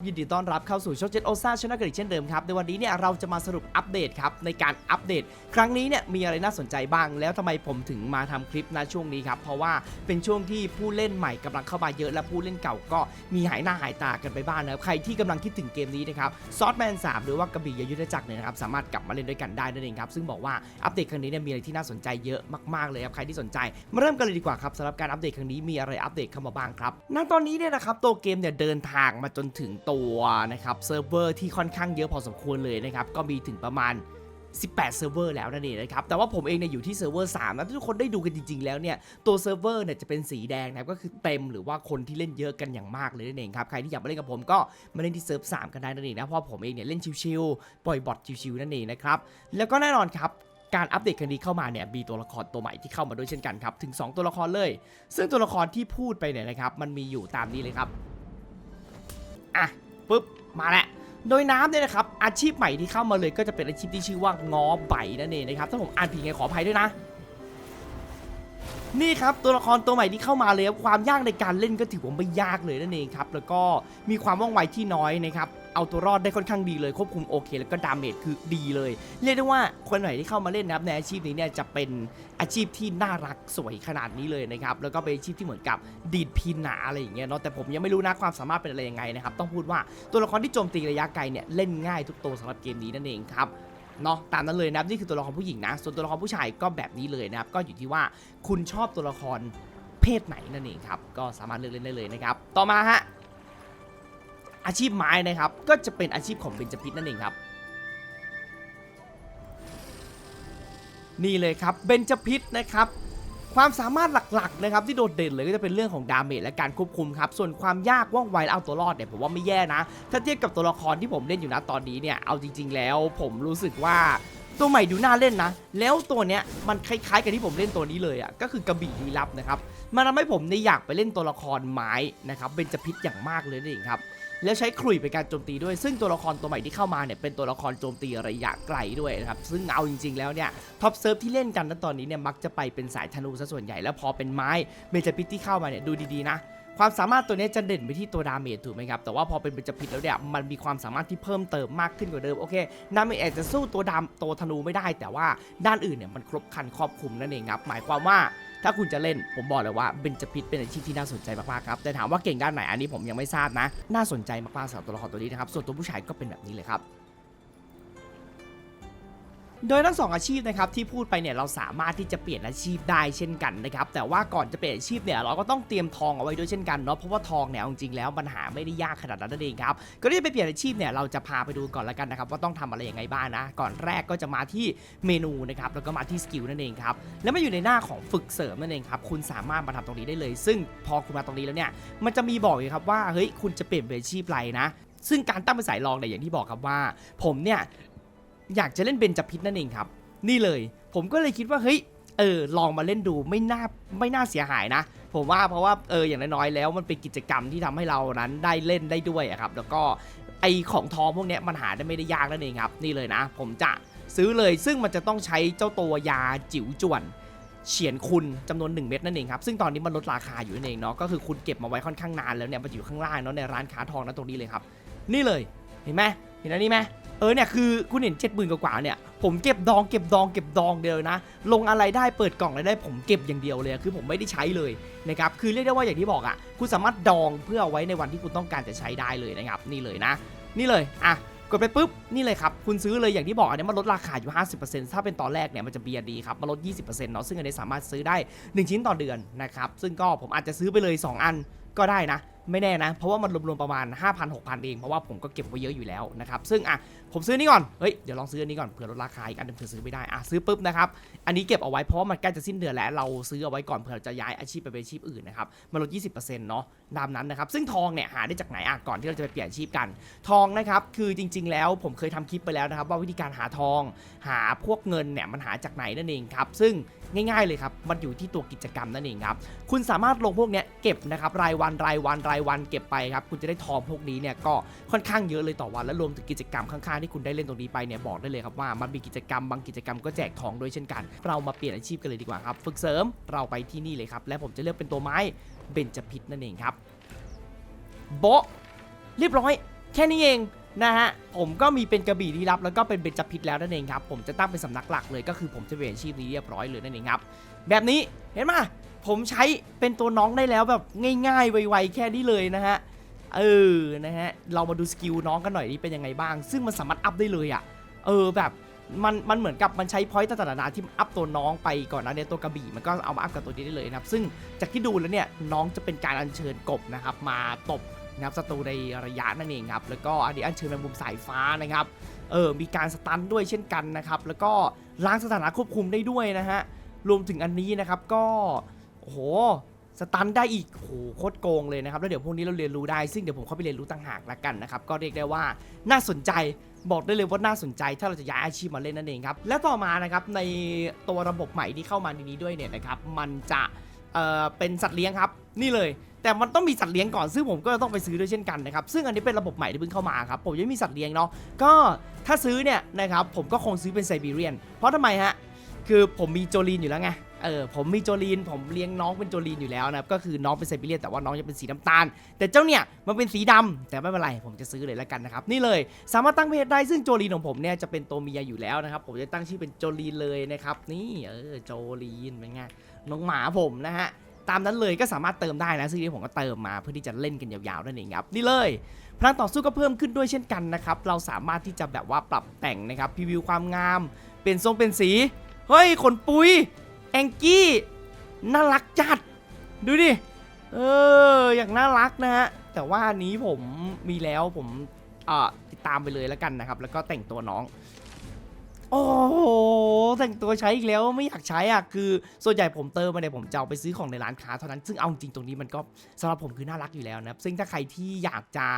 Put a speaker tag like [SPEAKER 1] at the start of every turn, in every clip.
[SPEAKER 1] ยินดีต้อนรับเข้าสู่ช่องเจ็ดโอซ่าชนะกันอีกเช่นเดิมครับ ในวันนี้เนี่ยเราจะมาสรุปอัปเดตครับ ในการอัปเดต ครั้งนี้เนี่ยมีอะไรน่าสนใจบ้าง แล้วทำไมผมถึงมาทำคลิปณช่วงนี้ครับ เพราะว่าเป็นช่วงที่ผู้เล่นใหม่กำลังเข้ามาเยอะ และผู้เล่นเก่าก็มีหายหน้าหายตากันไปบ้างนะครับ ใครที่กำลังคิดถึงเกมนี้นะครับซอสแมน3หรือว่ากระบี่ยุทธจักรเนี่ยนะครับสามารถกลับมาเล่นด้วยกันได้นั่นเองครับซึ่งบอกว่าอัปเดตครั้งนี้เนี่ยมีอะไรที่น่าสนใจเยอะมากๆเลยครับใครที่สนใจมาเริ่มกันเลยดีกว่าครับสำหรับการอัปเดตครั้งนี้มีอะไรอัปเดตเข้ามาบ้างครับณตอนนี้เนี่ยนะครับตัวเกมเนี่ยเดินทางมาจนถึงตัวนะครับเซิร์ฟเวอร์ที่ค่อนข้างเยอะพอสมควรเลยนะครับ ก็มีถึงประมาณ 18 เซิร์ฟเวอร์แล้วนั่นเองนะครับ แต่ว่าผมเองเนี่ยอยู่ที่เซิร์ฟเวอร์3นะถ้าทุกคนได้ดูกันจริง ๆ แล้วเนี่ย ตัวเซิร์ฟเวอร์เนี่ยจะเป็นสีแดงนะครับ ก็คือเต็มหรือว่าคนที่เล่นเยอะกันอย่างมากเลยนั่นเองครับ ใครที่อยากมาเล่นกับผมก็มาเล่นที่เซิร์ฟ3กันได้นั่นเองนะ เพราะผมเองเนี่ยเล่นชิวๆปล่อยบอทชิวๆนั่นเองนะครับ แล้วก็แน่นอนครับการอัปเดตครั้งนี้เข้ามาเนี่ยมีตัวละครตัวใหม่ที่เข้ามาด้วยเช่นกันครับถึง 2 ตัวละครเลย ซึ่งตัวละครที่พูดไปเนี่ยนะครับมันมีอยู่ตามนี้เลยครับ อะปุ๊บมาแล้วโดยน้ำเนี่ยนะครับอาชีพใหม่ที่เข้ามาเลยก็จะเป็นอาชีพที่ชื่อว่างอใบนั่นเองนะครับถ้าผมอ่านผิดไงขออภัยด้วยนะ นี่ครับตัวละครตัวใหม่ที่เข้ามาเลยครับความยากในการเล่นก็ถือว่าไม่ยากเลยนั่นเองครับแล้วก็มีความว่องไวที่น้อยนะครับ เอาตัวรอดได้ค่อนข้างดีเลยควบคุมโอเค แล้วก็ดาเมจคือดีเลย เรียกได้ว่าคนไหนที่เข้ามาเล่นนะครับในอาชีพนี้เนี่ยจะเป็นอาชีพที่น่ารักสวยขนาดนี้เลยนะครับแล้วก็เป็นอาชีพที่เหมือนกับดีดพินหนาอะไรอย่างเงี้ยเนาะแต่ผมยังไม่รู้นะความสามารถเป็นอะไรยังไงนะครับต้องพูดว่าตัวละครที่โจมตีระยะไกลเนี่ยเล่นง่ายทุกตัวสำหรับเกมนี้นั่นเองครับเนาะตามนั้นเลยนะครับนี่คือตัวละครผู้หญิงนะ ส่วนตัวละครผู้ชายก็แบบนี้เลยนะครับก็อยู่ที่ว่าคุณชอบตัวละครเพศไหนนั่นเองครับก็สามารถเลือกเล่นได้เลยนะครับต่อมาฮะ อาชีพไม้นะครับ ก็จะเป็นอาชีพของเบญจพิษนั่นเองครับ นี่เลยครับเบญจพิษนะครับความสามารถหลักๆนะครับที่โดดเด่นเลยก็จะเป็นเรื่องของดาเมจและการควบคุมครับส่วนความยากว่องไวและเอาตัวรอดเนี่ยผมว่าไม่แย่นะ ถ้าเทียบกับตัวละครที่ผมเล่นอยู่นะตอนนี้เนี่ยเอาจริง ๆ แล้ว ผมรู้สึกว่า ตัวใหม่ดูน่าเล่นนะ แล้วตัวเนี้ยมันคล้ายๆ กับที่ผมเล่นตัวนี้เลยอะก็คือกระบี่ลีลับนะครับมันทำให้ผมเนี่ยอยากไปเล่นตัวละครไม้นะครับเป็นจพิษอย่างมากเลยนั่นเองครับแล้วใช้ขลุ่ยเป็นการโจมตีด้วย ซึ่งตัวละครตัวใหม่ที่เข้ามาเนี่ยเป็นตัวละครโจมตีระยะไกลด้วยนะครับซึ่งเอาจริง ๆ แล้วเนี่ยท็อปเซิร์ฟที่เล่นกันณตอนนี้เนี่ยมักจะไปเป็นสายธนูซะส่วนใหญ่แล้วพอเป็นไม้เบญจพิษที่เข้ามาเนี่ยดูดีๆนะ ความสามารถตัวนี้จะเด่นไปที่ตัวดาเมจถูกไหมครับแต่ว่าพอเป็นเบญจพิษแล้วเนี่ยมันมีความสามารถที่เพิ่มเติมมากขึ้นกว่าเดิมโอเคดาเมจอาจจะสู้ตัวดามตัวธนูไม่ได้ แต่ว่าด้านอื่นเนี่ยมันครบคันครอบคลุมนั่นเองครับหมายความว่าถ้าคุณจะเล่นผมบอกเลยว่าเบญจพิษเป็นอาชีพที่น่าสนใจมากๆครับแต่ถามว่าเก่งด้านไหนอันนี้ผมยังไม่ทราบนะ น่าสนใจมากๆสำหรับตัวละครตัวนี้นะครับส่วนตัวผู้ชายก็เป็นแบบนี้เลยครับ โดยทั้งสองอาชีพนะครับที่พูดไปเนี่ยเราสามารถที่จะเปลี่ยนอาชีพได้เช่นกันนะครับแต่ว่าก่อนจะเปลี่ยนอาชีพเนี่ยเราก็ต้องเตรียมทองเอาไว้ด้วยเช่นกันเนาะเพราะว่าทองเนี่ยอาจริงๆแล้วมันหาไม่ได้ยากขนาดนั้นนั่นเองครับก็ที่จะไปเปลี่ยนอาชีพเนี่ยเราจะพาไปดูก่อนละกันนะครับว่าต้องทำอะไรยังไงบ้างนะ ก่อนแรกก็จะมาที่เมนูนะครับแล้วก็มาที่สกิลนั่นเองครับแล้วมาอยู่ในหน้าของฝึกเสริมนั่นเองครับคุณสามารถมาทำตรงนี้ได้เลย ซึ่งพอคุณมาตรงนี้แล้วเนี่ยมันจะมีบอกเลยครับว่าเฮ้ยคุณจะเปลี่ยนเป็นอาชีพอะไรนะซึ่งการตั้งเป็นสายรองเนี่ยอย่างที่บอกครับว่า ผมเนี่ย อยากจะเล่นเบนจพิษนั่นเองครับ นี่เลย ผมก็เลยคิดว่าเฮ้ยเออลองมาเล่นดูไม่น่าไม่น่าเสียหายนะ ผมว่าเพราะว่าเอออย่างน้อยๆแล้วมันเป็นกิจกรรมที่ทำให้เรานั้นได้เล่นได้ด้วยครับ แล้วก็ไอของทองพวกนี้มันหาได้ไม่ได้ยากนั่นเองครับ นี่เลยนะ ผมจะซื้อเลยซึ่งมันจะต้องใช้เจ้าตัวยาจิ๋วจวนเฉียนคุณจำนวน 1 เม็ดนั่นเองครับ ซึ่งตอนนี้มันลดราคาอยู่นั่นเองเนาะก็คือคุณเก็บมาไว้ค่อนข้างนานแล้วเนี่ยมันอยู่ข้างล่างเนาะในร้านค้าทองนะตรงนี้เลยครับ นี่เลยเห็นไหมเห็นอันนี้ไหม เออเนี่ยคือคุณเห็นเจ็ดหมื่นกว่าเนี่ยผมเก็บดองเก็บดองเก็บดองเดียวนะ ลงอะไรได้เปิดกล่องอะไรได้ผมเก็บอย่างเดียวเลยคือผมไม่ได้ใช้เลยนะครับคือเรียกได้ว่าอย่างที่บอกอะคุณสามารถดองเพื่อเอาไว้ในวันที่คุณต้องการจะใช้ได้เลยนะครับนี่เลยนะ นี่เลยอะกดไปปุ๊บนี่เลยครับคุณซื้อเลยอย่างที่บอกอันนี้มันลดราคาอยู่ 50%ถ้าเป็นตอนแรกเนี่ยมันจะเบียดีครับมาลด 20%เนาะซึ่งอันนี้สามารถซื้อได้ 1 ชิ้นต่อเดือนนะครับซึ่งก็ผมอาจจะซื้อไปเลย 2 อันก็ได้นะ ไม่แน่นะ เพราะว่ามันรวมๆประมาณ 5,000 6,000 เอง เพราะว่าผมก็เก็บไว้เยอะอยู่แล้วนะครับซึ่งอะผมซื้อนี่ก่อนเฮ้ยเดี๋ยวลองซื้ออันนี้ก่อนเผื่อลดราคาอีกอันนึงเผื่อซื้อไม่ได้อะซื้อปุ๊บนะครับอันนี้เก็บเอาไว้เพราะว่ามันใกล้จะสิ้นเดือนแล้วเราซื้อเอาไว้ก่อนเผื่อจะย้ายอาชีพไปเป็นอาชีพอื่นนะครับมาลด 20%เนาะตามนั้นนะครับซึ่งทองเนี่ยหาได้จากไหนอะก่อนที่เราจะไปเปลี่ยนอาชีพกัน ทองนะครับคือจริง ๆ แล้วผมเคยทำคลิปไปแล้วนะครับว่าวิธีการหาทอง หาพวกเงินเนี่ยมันหาจากไหนนั่นเองครับซึ่งง่ายๆเลยครับ มันอยู่ที่ตัวกิจกรรมนั่นเองครับ คุณสามารถลงพวกเนี้ยเก็บนะครับรายวันรายวันรายวันเก็บไปครับ คุณจะได้ทองพวกนี้เนี่ยก็ค่อนข้างเยอะเลยต่อวัน และรวมถึงกิจกรรมข้างๆที่คุณได้เล่นตรงนี้ไปเนี่ยบอกได้เลยครับว่ามันมีกิจกรรมบางกิจกรรมก็แจกทองด้วยเช่นกัน เรามาเปลี่ยนอาชีพกันเลยดีกว่าครับ ฝึกเสริมเราไปที่นี่เลยครับ และผมจะเลือกเป็นตัวไม้เบญจพิษนั่นเองครับโบะเรียบร้อย แค่นี้เอง นะฮะผมก็มีเป็นกระบี่ลี้ลับ แล้วก็เป็นเบญจพิษแล้วนั่นเองครับผมจะตั้งเป็นสำนักหลักเลยก็คือผมจะเปลี่ยนอาชีพนี้เรียบร้อยเลยนั่นเองครับแบบนี้เห็นไหมผมใช้เป็นตัวน้องได้แล้วแบบง่ายๆ ไวๆแค่นี้เลยนะฮะเออนะฮะเรามาดูสกิลน้องกันหน่อยนี่เป็นยังไงบ้าง ซึ่งมันสามารถอัพได้เลยอะ่ะเออแบบมันมันเหมือนกับมันใช้พอยต์ต่างๆนานาที่อัพตัวน้องไปก่อนหนะเนี่ยตัวกระบี่มันก็เอามาอัพกับตัวนี้ได้เลยนะครับซึ่งจากที่ดูแล้วเนี่ยน้องจะเป็นการอัญเชิญกบนะครับมาตบ นะครับศัตรูในระยะนั่นเองครับแล้วก็อันนี้อัญเชิญแมงมุมสายฟ้านะครับเออมีการสตันด้วยเช่นกันนะครับแล้วก็ล้างสถานะควบคุมได้ด้วยนะฮะรวมถึงอันนี้นะครับก็โอ้โหสตันได้อีกโหโคตรโกงเลยนะครับ แล้วเดี๋ยวพวกนี้เราเรียนรู้ได้ ซึ่งเดี๋ยวผมเข้าไปเรียนรู้ต่างหากละกันนะครับ ก็เรียกได้ว่าน่าสนใจ บอกได้เลยว่าน่าสนใจ ถ้าเราจะย้ายอาชีพมาเล่นนั่นเองครับ และต่อมานะครับในตัวระบบใหม่ที่เข้ามาในนี้ด้วยเนี่ยนะครับ มันจะ เอ่อเป็นสัตว์เลี้ยงครับ นี่เลย แต่มันต้องมีสัตว์เลี้ยงก่อนซึ่งผมก็ต้องไปซื้อด้วยเช่นกันนะครับซึ่งอันนี้เป็นระบบใหม่ที่เพิ่งเข้ามาครับผมยังไม่มีสัตว์เลี้ยงเนาะก็ถ้าซื้อเนี่ยนะครับผมก็คงซื้อเป็นไซบีเรียน เพราะทำไมฮะคือผมมีโจลีนอยู่แล้วไง เออผมมีโจลีนผมเลี้ยงน้องเป็นโจลีนอยู่แล้วนะครับก็คือน้องเป็นไซบีเรียนแต่ว่าน้องจะเป็นสีน้ำตาล แต่เจ้าเนี่ยมันเป็นสีดำแต่ไม่เป็นไรผมจะซื้อเลยแล้วกันนะครับนี่เลยสามารถตั้งเพศได้ซึ่งโจลีนของผมเนี่ยจะเป็นตัวเมียอยู่แล้วนะครับผมจะตั้งชื่อเป็นโจลีนเลยนะครับนี่เออโจลีนเป็นไงน้องหมาผมนะฮะตามนั้นเลยก็สามารถเติมได้นะซึ่งนี้ผมก็เติมมาเพื่อที่จะเล่นกันยาวๆนั่นเองครับนี่เลยพลังต่อสู้ก็เพิ่มขึ้นด้วยเช่นกันนะครับเราสามารถที่จะแบบว่าปรับแต่งนะครับพรีวิวความงาม เป็นทรงเป็นสีเฮ้ยขนปุย แองกี้น่ารักจัด ดูดิ เออ อย่างน่ารักนะฮะ แต่ว่านี้ผมมีแล้วผมติดตามไปเลยแล้วกันนะครับ แล้วก็แต่งตัวน้อง โอ้โหแต่งตัวใช้อีกแล้วไม่อยากใช้อะคือส่วนใหญ่ผมเติมมาเนี่ยผมจะเอาไปซื้อของในร้านค้าเท่านั้นซึ่งเอาจริงตรงนี้มันก็สำหรับผมคือน่ารักอยู่แล้วนะครับซึ่งถ้าใครที่อยากจะ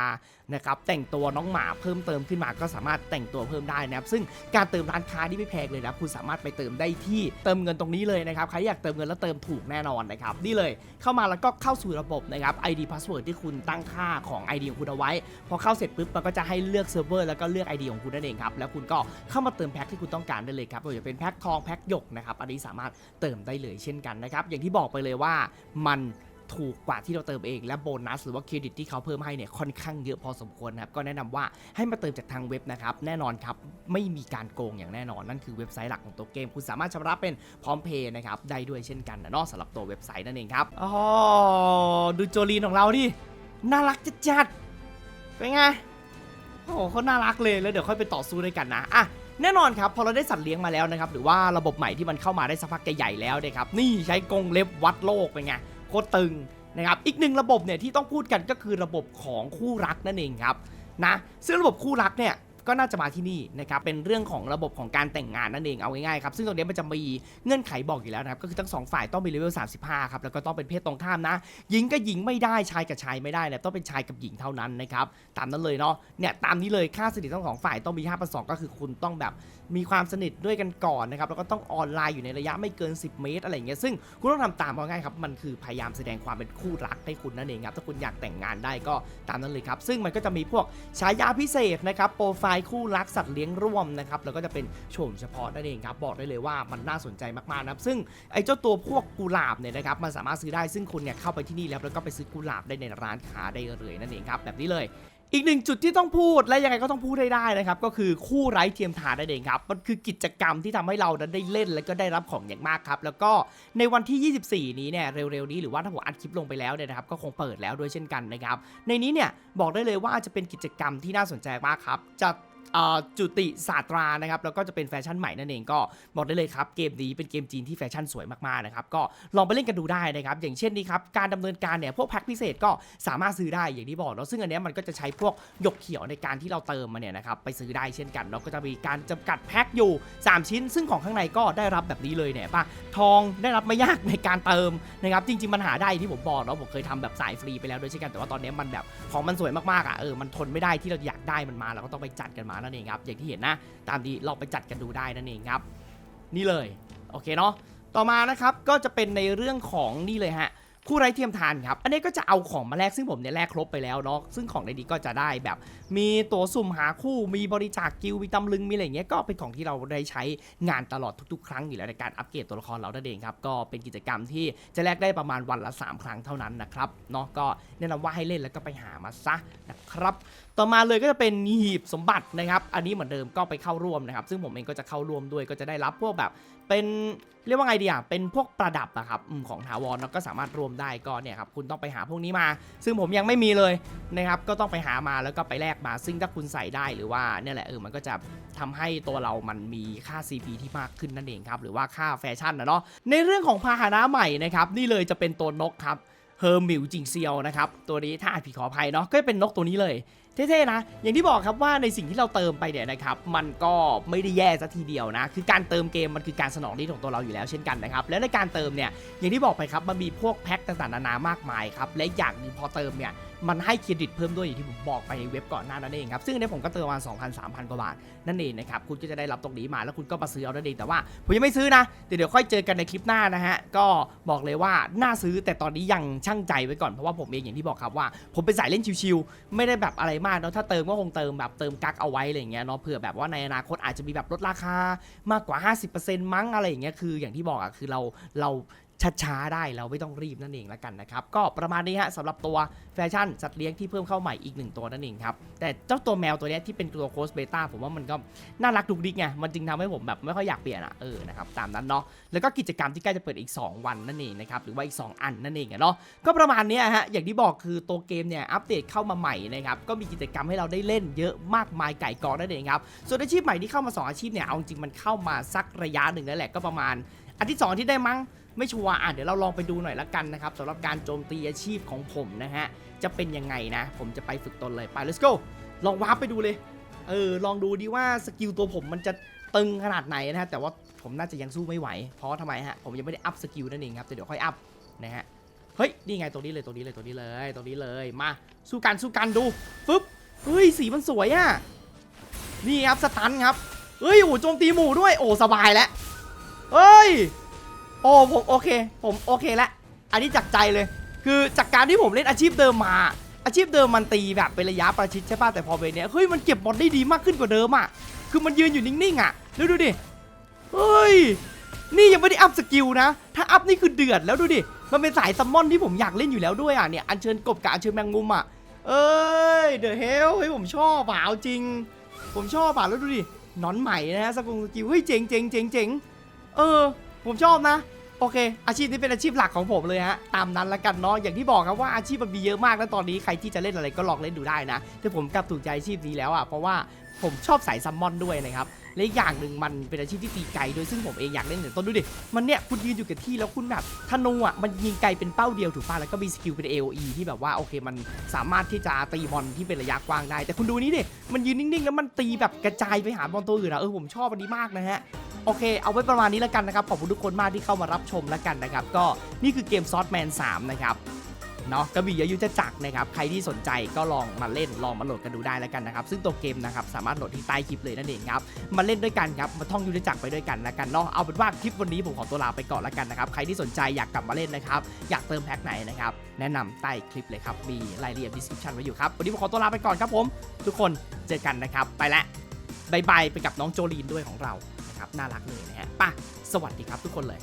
[SPEAKER 1] นะครับแต่งตัวน้องหมาเพิ่มเติมขึ้นมาก็สามารถแต่งตัวเพิ่มได้นะครับซึ่งการเติมร้านค้านี่ไม่แพงเลยนะคุณสามารถไปเติมได้ที่เติมเงินตรงนี้เลยนะครับใครอยากเติมเงินแล้วเติมถูกแน่นอนนะครับนี่เลยเข้ามาแล้วก็เข้าสู่ระบบนะครับ ID password ที่คุณตั้งค่าของ ID ของคุณเอาไว้ พอเข้าเสร็จปุ๊บมันก็จะให้เลือกเซิร์ฟเวอร์แล้วก็เลือก ID ของคุณนั่นเองครับแล้วคุณก็เข้ามาเติมแพ็คที่คุณต้องการได้เลยครับไม่ว่าจะเป็นแพ็คทองแพ็คหยกนะครับอันนี้สามารถเติมได้เลยเช่นกันนะครับอย่างที่บอกไปเลยว่ามัน ถูกกว่าที่เราเติมเองและโบนัสหรือว่าเครดิตที่เขาเพิ่มให้เนี่ยค่อนข้างเยอะพอสมควรนะครับก็แนะนำว่าให้มาเติมจากทางเว็บนะครับแน่นอนครับไม่มีการโกงอย่างแน่นอนนั่นคือเว็บไซต์หลักของตัวเกม คุณสามารถชำระเป็นพร้อมเพย์นะครับได้ด้วยเช่นกันนะเนอกสำหรับตัวเว็บไซต์นั่นเองครับอ๋อดูโจลีนของเราดิน่ารักจัดๆเป็นไงโอ้โหเขาน่ารักเลยแล้วเดี๋ยวค่อยไปต่อสู้ด้วยกันนะอะแน่นอนครับพอเราได้สัตว์เลี้ยงมาแล้วนะครับหรือว่าระบบใหม่ที่มันเข้ามาได้สักพักใหญ่ๆแล้วเนี่ยครับนี่ใช้กรงเล็บวัดโลกเป็นไง โคตรตึงนะครับอีกหนึ่งระบบเนี่ยที่ต้องพูดกันก็คือระบบของคู่รักนั่นเองครับนะซึ่งระบบคู่รักเนี่ย ก็น่าจะมาที่นี่นะครับเป็นเรื่องของระบบของการแต่งงานนั่นเองเอาง่ายๆครับซึ่งตรงนี้มันจะมีเงื่อนไขบอกอยู่แล้วนะครับก็คือทั้งสองฝ่ายต้องมีเลเวล35ครับแล้วก็ต้องเป็นเพศตรงข้ามนะหญิงกับหญิงไม่ได้ชายกับชายไม่ได้นะต้องเป็นชายกับหญิงเท่านั้นนะครับตามนั้นเลยเนาะเนี่ยตามนี้เลยค่าสนิททั้งสองฝ่ายต้องมี5ประสองก็คือคุณต้องแบบมีความสนิทด้วยกันก่อนนะครับแล้วก็ต้องออนไลน์อยู่ในระยะไม่เกิน 10 เมตร อะไรอย่างเงี้ยซึ่งคุณต้องทำตามเพราง่ายครับมันคือพยายามแสดงความเป็นคู่รักให้คุณนั่นเองครับถ้าคุณอยากแต่งงานได้ก็ตามนั้นเลยครับซึ่งมันก็จะมีพวกฉายาพิเศษนะครับโปรไฟล์คู่รักสัตว์เลี้ยงร่วมนะครับแล้วก็จะเป็นโฉมเฉพาะนั่นเองครับบอกได้เลยว่ามันน่าสนใจมากๆนะครับซึ่งไอ้เจ้าตัวพวกกุหลาบเนี่ยนะครับมันสามารถซื้อได้ซึ่งคุณเนี่ยเข้าไปที่นี่แล้วแล้วก็ไปซื้อกุหลาบได้ในร้านค้าได้เลยนั่นเองครับแบบนี้เลยอีกหนึ่งจุดที่ต้องพูดและยังไงก็ต้องพูดให้ได้นะครับก็คือคู่ไร้เทียมทานนั่นเองครับมันคือกิจกรรมที่ทำให้เรานั้นได้เล่นและก็ได้รับของอย่างมากครับแล้วก็ในวันที่ 24 นี้เนี่ยเร็วๆนี้หรือว่าถ้าผมอัดคลิปลงไปแล้วเนี่ยนะครับก็คงเปิดแล้วด้วยเช่นกันนะครับในนี้เนี่ยบอกได้เลยว่าจะเป็นกิจกรรมที่น่าสนใจมากครับจะ จุติศาสตรานะครับแล้วก็จะเป็นแฟชั่นใหม่นั่นเองก็บอกได้เลยครับเกมนี้เป็นเกมจีนที่แฟชั่นสวยมากๆนะครับก็ลองไปเล่นกันดูได้นะครับอย่างเช่นนี้ครับการดำเนินการเนี่ยพวกแพ็คพิเศษก็สามารถซื้อได้อย่างที่บอกเนาะซึ่งอันนี้มันก็จะใช้พวกหยกเขียวในการที่เราเติมมาเนี่ยนะครับไปซื้อได้เช่นกันแล้วก็จะมีการจำกัดแพ็คอยู่ 3 ชิ้น ซึ่งของข้างในก็ได้รับแบบนี้เลยเนี่ยป่ะทองได้รับไม่ยากในการเติมนะครับจริงๆมันหาได้ที่ผมบอกเนาะผมเคยทำแบบสายฟรีไปแล้วด้วยเช่นกันแต่ว่าตอนนี้มันแบบของมันสวยมากๆอะเออมันทนไม่ได้ที่เราอยากได้มันมาเราก็ต้องไปจัดกันมานั่นเองครับอย่างที่เห็นนะ ตามที่เราไปจัดกันดูได้นั่นเองครับ นี่เลย โอเคเนาะต่อมานะครับก็จะเป็นในเรื่องของนี่เลยฮะ คู่ไร้เทียมทานครับ อันนี้ก็จะเอาของมาแลกซึ่งผมเนี่ยแลกครบไปแล้วเนาะ ซึ่งของในนี้ก็จะได้แบบ มีตัวสุ่มหาคู่ มีบริจาคกิลมีตำลึง มีอะไรเงี้ย ก็เป็นของที่เราได้ใช้งานตลอดทุกๆ ครั้งอยู่แล้วในการอัปเกรดตัวละครเรานั่นเองครับ ก็เป็นกิจกรรมที่จะแลกได้ประมาณวันละ 3 ครั้งเท่านั้นนะครับ เนาะ ก็แนะนำว่าให้เล่นแล้วก็ไปหามาซะนะครับ ต่อมาเลยก็จะเป็นหีบสมบัตินะครับ อันนี้เหมือนเดิมก็ไปเข้าร่วมนะครับ ซึ่งผมเองก็จะเข้าร่วมด้วย ก็จะได้รับพวกแบบ เป็นเรียกว่าไงดีอะเป็นพวกประดับอะครับของถาวรเนอะก็สามารถรวมได้ก็เนี่ยครับคุณต้องไปหาพวกนี้มา ซึ่งผมยังไม่มีเลยนะครับก็ต้องไปหามาแล้วก็ไปแลกมา ซึ่งถ้าคุณใส่ได้หรือว่าเนี่ยแหละเออมันก็จะทำให้ตัวเรามันมีค่า CP ที่มากขึ้นนั่นเองครับหรือว่าค่าแฟชั่นนะเนาะในเรื่องของพาหนะใหม่นะครับนี่เลยจะเป็นตัวนกครับเฮอร์มิวจิงเซียวนะครับตัวนี้ถ้าอ่านผิดขออภัยเนาะก็เป็นนกตัวนี้เลย เท่ๆนะ อย่างที่บอกครับว่าในสิ่งที่เราเติมไปเนี่ยนะครับ มันก็ไม่ได้แย่ซะทีเดียวนะ คือการเติมเกมมันคือการสนองนิดของตัวเราอยู่แล้วเช่นกันนะครับ และในการเติมเนี่ย อย่างที่บอกไปครับมันมีพวกแพ็คต่างๆนานามากมายครับ และอย่างหนึ่งพอเติมเนี่ยมันให้เครดิตเพิ่มด้วยอย่างที่ผมบอกไปในเว็บก่อนหน้านั้นเองครับ ซึ่งอันผมก็เติมมา2,000 3,000 กว่าบาท นั่นเองนะครับ คุณก็จะได้รับตรงนี้มาแล้วคุณก็มาซื้อเอานั่นเองแต่ว่าผมยังไม่ซื้อนะเดี๋ยวเดี๋ยวค่อยเจอกันในคลิปหน้านะฮะ ก็บอกเลยว่าน่าซื้อแต่ตอนนี้ยังช่างใจไว้ก่อนเพราะว่าผมเองอย่างที่บอกครับว่า ผมเป็นสายเล่นชิวๆไม่ได้แบบอะไรมากเนาะถ้าเติมก็คงเติมแบบเติมกักเอาไว้อะไรอย่างเงี้ยเนาะเผื่อแบบว่าในอนาคตอาจจะมีแบบลดราคา มากกว่า 50%มั้งอะไรอย่างเงี้ยคืออย่างที่บอกอะคือเราเรา ช้าๆได้เราไม่ต้องรีบนั่นเองละกันนะครับก็ประมาณนี้ฮะสำหรับตัวแฟชั่นสัตว์เลี้ยงที่เพิ่มเข้าใหม่อีกหนึ่งตัวนั่นเองครับแต่เจ้าตัวแมวตัวนี้ที่เป็นตัวโคสเบต้าผมว่ามันก็น่ารักดุกดิกไงมันจึงทำให้ผมแบบไม่ค่อยอยากเปลี่ยนอะเออนะครับตามนั้นเนาะแล้วก็กิจกรรมที่ใกล้จะเปิดอีก 2 วันนั่นเองนะครับหรือว่าอีก 2 อันนั่นเองเนาะก็ประมาณนี้ฮะอย่างที่บอกคือตัวเกมเนี่ยอัปเดตเข้ามาใหม่นะครับก็มีกิจกรรมให้เราได้เล่นเยอะมากมายไก่กองนั่นเองครับส่วนอาชีพใหม่ที่เข้ามา 2 อาชีพเนี่ยเอาจริงมันเข้ามาสักระยะหนึ่งแล้วแหละก็ประมาณอันที่2ที่ได้มั้ง ไม่ชัวร์อะเดี๋ยวเราลองไปดูหน่อยละกันนะครับสำหรับการโจมตีอาชีพของผมนะฮะ จะเป็นยังไงนะ ผมจะไปฝึกตนเลยไป let's go ลองวาร์ปไปดูเลย เออ ลองดูดิว่าสกิลตัวผมมันจะตึงขนาดไหนนะฮะ แต่ว่าผมน่าจะยังสู้ไม่ไหว เพราะว่าทำไมฮะ ผมยังไม่ได้อัพสกิลนั่นเองครับแต่เดี๋ยวค่อยอัพนะฮะ เฮ้ย นี่ไงตรงนี้เลยตรงนี้เลยตรงนี้เลยตรงนี้เลย มา สู้กันสู้กันดูฟึบเฮ้ย สีมันสวยอะนี่ครับสตันครับ เฮ้ย โอ้โจมตีหมู่ด้วย โอ้ สบายแล้วเฮ้ย โอ้ผมโอเค ผมโอเคแล้วอันนี้จากใจเลย คือจากการที่ผมเล่นอาชีพเดิมมา อาชีพเดิมมันตีแบบเป็นระยะประชิดใช่ป่ะแต่พอเวรเนี้ยเฮ้ยมันเก็บบอลได้ดีมากขึ้นกว่าเดิมอะคือมันยืนอยู่นิ่งๆอะดูดูดิเฮ้ยนี่ยังไม่ได้อัพสกิลนะ ถ้าอัพนี่คือเดือดแล้วดูดิ มันเป็นสายซัมมอนที่ผมอยากเล่นอยู่แล้วด้วยอะเนี่ย อัญเชิญกบกับอัญเชิญแมงมุมอะ เอ้ย เดอะเฮลเฮ้ยผมชอบอะเอาจริง ผมชอบอะแล้วดูดินอนใหม่นะฮะสกุลสกิล เฮ้ยเจ๋งเจ๋งเจ๋งเจ๋งเออ ผมชอบนะ โอเค อาชีพนี้เป็นอาชีพหลักของผมเลยฮะ ตามนั้นละกันเนาะ อย่างที่บอกครับว่าอาชีพมันมีเยอะมากแล้วตอนนี้ใครที่จะเล่นอะไรก็ลองเล่นดูได้นะ แต่ผมกลับถูกใจอาชีพนี้แล้วอะ เพราะว่า ผมชอบสายซัมมอนด้วยนะครับและอีกอย่างหนึ่งมันเป็นอาชีพที่ตีไกลด้วยซึ่งผมเองอยากเล่นแต่ต้นดูดิมันเนี่ยคุณยืนอยู่กับที่แล้วคุณแบบธนูอะมันยิงไกลเป็นเป้าเดียวถูกป่ะแล้วก็มีสกิลเป็น AOE ที่แบบว่าโอเคมันสามารถที่จะตีบอลที่เป็นระยะกว้างได้ แต่คุณดูนี่ดิมันยืนนิ่งๆ แล้วมันตีแบบกระจายไปหาบอลตัวอื่นอะเออผมชอบอันนี้มากนะฮะโอเค เอาไว้ประมาณนี้แล้วกันนะครับ ขอบคุณทุกคนมากที่เข้ามารับชมแล้วกันนะครับ ก็นี่คือเกมซอสแมน3นะครับ เนาะกระบี่ยายุทธจักนะครับใครที่สนใจก็ลองมาเล่นลองมาโหลดกันดูได้แล้วกันนะครับซึ่งตัวเกมนะครับสามารถโหลดที่ใต้คลิปเลยนั่นเองครับมาเล่นด้วยกันครับมาท่องยุทธจักรไปด้วยกันแล้วกันเนาะเอาเป็นว่าคลิปวันนี้ผมขอตัวลาไปก่อนแล้วกันนะครับใครที่สนใจอยากกลับมาเล่นนะครับอยากเติมแพ็คไหนนะครับแนะนำใต้คลิปเลยครับมีรายละเอียด description ไว้อยู่ครับวันนี้ผมขอตัวลาไปก่อนครับผม ทุกคนเจอกันนะครับไปแล้วบายบายไปกับน้องโจลีนด้วยของเรานะครับน่ารักเลยนะฮะป่ะสวัสดีครับทุกคนเลย